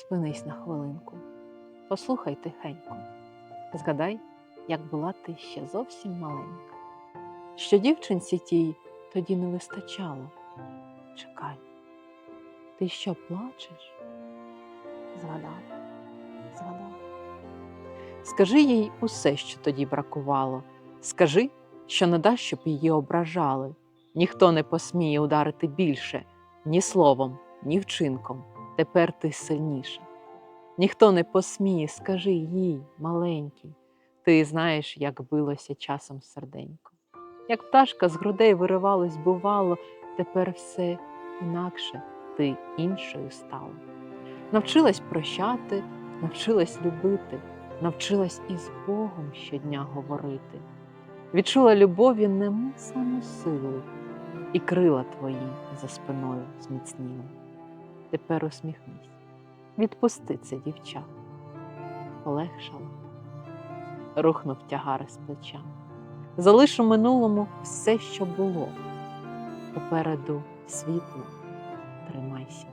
Спинись на хвилинку, послухай тихенько, згадай, як була ти ще зовсім маленька, що дівчинці тій тоді не вистачало. Чекай, ти що плачеш? Згадала, згадала. Скажи їй усе, що тоді бракувало. Скажи, що не дасть, щоб її ображали. Ніхто не посміє ударити більше ні словом, ні вчинком. Тепер ти сильніша. Ніхто не посміє, скажи їй, маленький, ти знаєш, як билося часом серденько. Як пташка з грудей виривалась, бувало, тепер все інакше ти іншою стала. Навчилась прощати, навчилась любити, навчилась із Богом щодня говорити. Відчула любові нему саму силу, і крила твої за спиною зміцніли. Тепер усміхнись, відпусти це дівча. Полегшало, рухнув тягар з плеча. Залиш у минулому все, що було. Попереду світло, тримайся.